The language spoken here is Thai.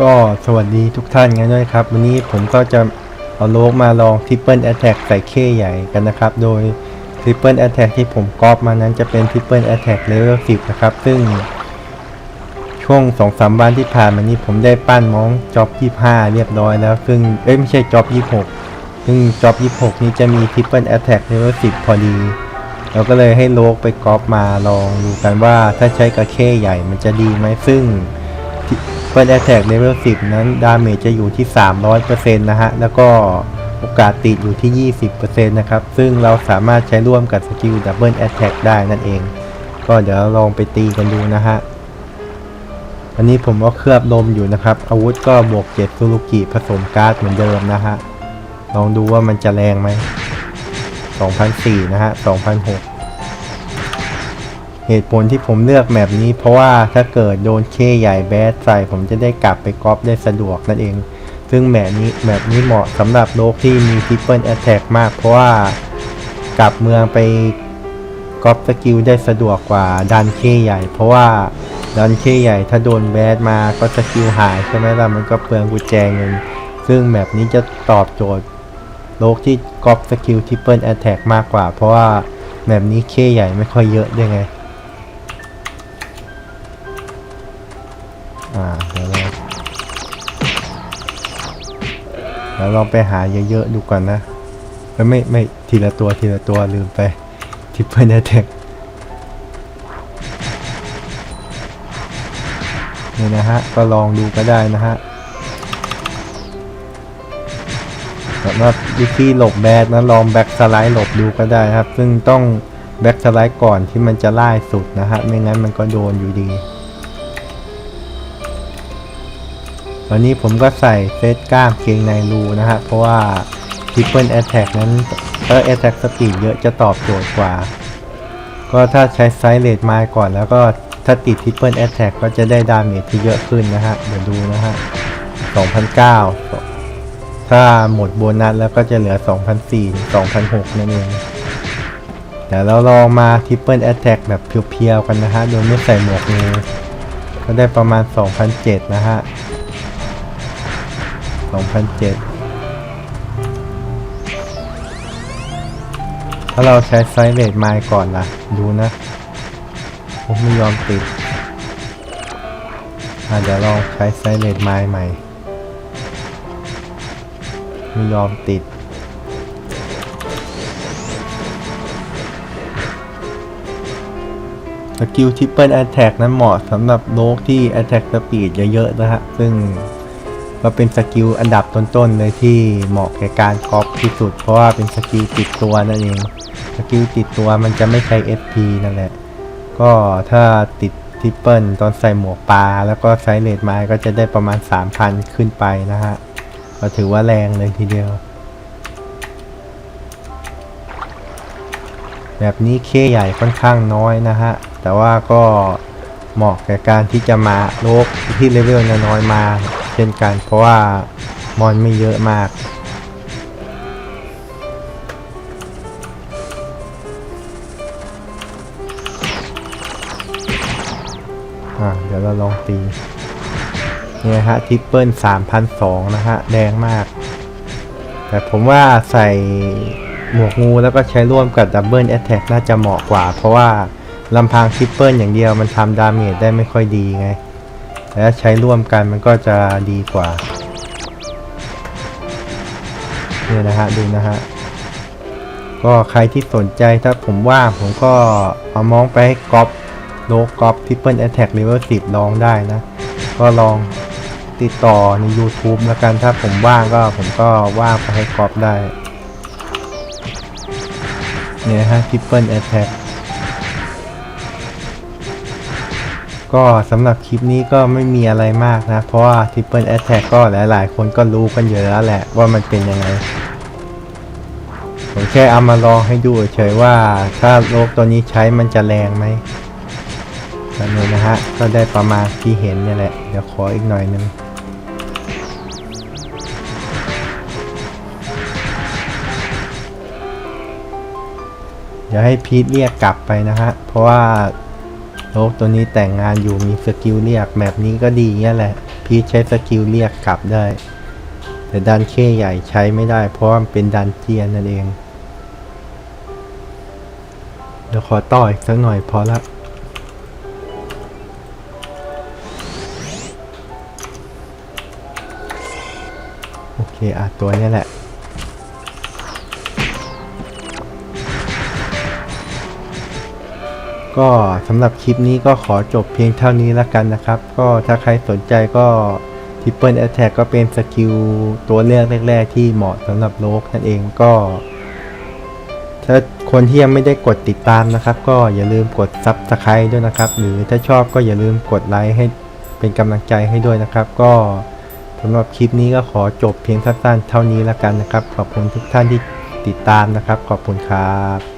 ก็สวัสดีทุกท่านกันด้วยครับ วันนี้ผมก็จะเอาโลกมาลอง Triple Attack ใส่เคใหญ่กันนะครับ โดย Triple Attack ที่ผมกรอบมานั้นจะเป็น Triple Attack Level 10 นะครับ ซึ่ง ช่วง 2-3 วันที่ผ่านมานี้ผมได้ปั้นมองจ็อบ25 เรียบร้อยแล้ว ซึ่ง เอ้ยไม่ใช่จ็อบ26 ซึ่งจ็อบ26 นี้จะมี Triple Attack Level 10 พอดี เราก็เลยให้โลกไปกรอบมาลองดูกันว่าถ้าใช้กระเข้ใหญ่มันจะดีไหมซึ่ง เปิด Attack Level 10 นั้นดาเมจจะอยู่ที่ 300%นะฮะ แล้วก็โอกาสติดอยู่ที่ 20%นะครับ ซึ่งเราสามารถใช้ร่วมกับสกิล Double Attack ได้นั่นเอง ก็เดี๋ยวลองไปตีกันดูนะฮะ อันนี้ผมก็เคลือบลมอยู่นะครับ อาวุธก็บวก 7 ซูรุกิผสมการ์ดเหมือนเดิมนะฮะ ลองดูว่ามันจะแรงไหม2004นะฮะ2006 เหตุผลที่ผมเลือกแมปนี้ เพราะว่าถ้าเกิดโดนเคใหญ่แบดใส่ ผมจะได้กลับไปก๊อปได้สะดวกนั่นเอง ซึ่งแมปนี้แมปนี้เหมาะสำหรับโลกที่มีทิปเปิลแอตแทกมาก เพราะว่ากลับเมืองไปก๊อปสกิลได้สะดวกกว่าดันเคใหญ่ เพราะว่าดันเคใหญ่ถ้าโดนแบดมาก็สกิลหายใช่ไหมล่ะมันก็เปลืองกุญแจเงินซึ่งแมปนี้จะตอบโจทย์โลกที่ก๊อปสกิลทิปเปิลแอตแทกมากกว่า เพราะว่าแมปนี้เคใหญ่ไม่ค่อยเยอะด้วยไง เดี๋ยวลองไปหาเยอะๆดูก่อนนะเอ้ยไม่ไม่ทีละตัวทีละตัวลืมไปทิปเปิลแท็กนี่นะฮะ ก็ลองดูก็ได้นะฮะสำหรับวิธีหลบแบดนะลองแบ็กสไลด์หลบดูก็ได้ครับ ซึ่งต้องแบ็กสไลด์ก่อนที่มันจะไล่สุดนะฮะ ไม่งั้นมันก็โดนอยู่ดี ตอนนี้ผมก็ใส่เซตกล้ามเกงในรูนะฮะเพราะว่า Triple Attack นั้นเออ Attack Speed เยอะจะตอบโจทย์กว่า ก็ถ้าใช้ไซส์เลดไมล์ก่อนแล้วก็ถ้าติด Triple Attack ก็จะได้ดาเมจที่เยอะขึ้นนะฮะเดี๋ยวดูนะฮะ2009ถ้าหมดโบนัสแล้วก็จะเหลือ 2004 2006นั่นเองแต่เราลองมา Triple Attack แบบเพียวๆกันนะฮะโดยไม่ใส่หมวกงูก็ได้ประมาณ 2007 นะฮะ 2007 ถ้าเราใช้ไซเลตไมล์ก่อนล่ะ ดูนะ ผมไม่ยอมติดอะเดี๋ยวลองใช้ไซเลตไมล์ใหม่ไม่ยอมติด สกิลทิปเปิลแอตแทกนั้นเหมาะสำหรับโลกที่แอตแทกสปีดเยอะๆนะฮะ ซึ่ง ก็เป็นสกิลอันดับต้นๆเลยที่เหมาะแก่การก๊อปที่สุด เพราะว่าเป็นสกิลติดตัวนั่นเองสกิลติดตัวมันจะไม่ใช้ SP นั่นแหละ ก็ถ้าติดทิปเปิลตอนใส่หมวกปลา แล้วก็ใช้เลดไม้ก็จะได้ประมาณ 3,000 ขึ้นไปนะฮะ ก็ถือว่าแรงเลยทีเดียว แบบนี้เคใหญ่ค่อนข้างน้อยนะฮะ แต่ว่าก็ เหมาะแก่การที่จะมาโลกที่เลเวลน้อยมาเช่นกัน เพราะว่ามอนไม่เยอะมากอะเดี๋ยวเราลองตีเนี่ยฮะทิปเปิล3,002นะฮะ แดงมาก แต่ผมว่าใส่หมวกงูแล้วก็ใช้ร่วมกับดับเบิลแอตแทกน่าจะเหมาะกว่า เพราะว่า ลำพังทิปเปิลอย่างเดียวมันทำดาเมจได้ไม่ค่อยดีไง แต่ถ้าใช้ร่วมกันมันก็จะดีกว่าเนี่ยนะฮะดูนะฮะ ก็ใครที่สนใจถ้าผมว่างผมก็เอามองไปให้กอปโลกอปทริปเปิลแอตแทกเลเวล10ลองได้นะ ก็ลองติดต่อใน YouTube แล้วกันถ้าผมว่างก็ผมก็ว่างไปให้กอปได้ เนี่ยฮะ Triple Attack ก็ ก็สำหรับคลิปนี้ก็ไม่มีอะไรมากนะ เพราะว่า Triple Attack ก็หลาย ๆ คนก็รู้กันเยอะแล้วแหละว่ามันเป็นยังไง ผมแค่เอามาลองให้ดูเฉยว่าถ้าโลกตัวนี้ใช้มันจะแรงไหมนั่นเลยนะฮะ ก็ได้ประมาณที่เห็นนี่แหละ เดี๋ยวขออีกหน่อยนึงเดี๋ยวให้พีทเรียกกลับไปนะฮะ เพราะว่า โลกตัวนี้แต่งงานอยู่มีสกิลเรียกแบบนี้ก็ดีเงี้ยแหละ พีชใช้สกิลเรียกกลับได้ แต่ดันเคใหญ่ใช้ไม่ได้ เพราะมันเป็นดันเจียนนั่นเอง เดี๋ยวขอต่ออีกสักหน่อยพอละโอเคอะตัวนี้แหละ ก็สำหรับคลิปนี้ก็ขอจบเพียงเท่านี้แล้วกันนะครับ ก็ถ้าใครสนใจก็ Triple Attack ก็เป็นสกิลตัวเลือกแรก ๆ ที่เหมาะสำหรับโลกนั่นเองก็ ถ้าคนที่ยังไม่ได้กดติดตามนะครับ ก็อย่าลืมกด Subscribe ด้วยนะครับ หรือถ้าชอบก็อย่าลืมกดไลค์ให้เป็นกำลังใจให้ด้วยนะครับ ก็สำหรับคลิปนี้ก็ขอจบเพียงสั้นๆเท่านี้แล้วกันนะครับ ขอบคุณทุกท่านที่ติดตามนะครับ ขอบคุณครับ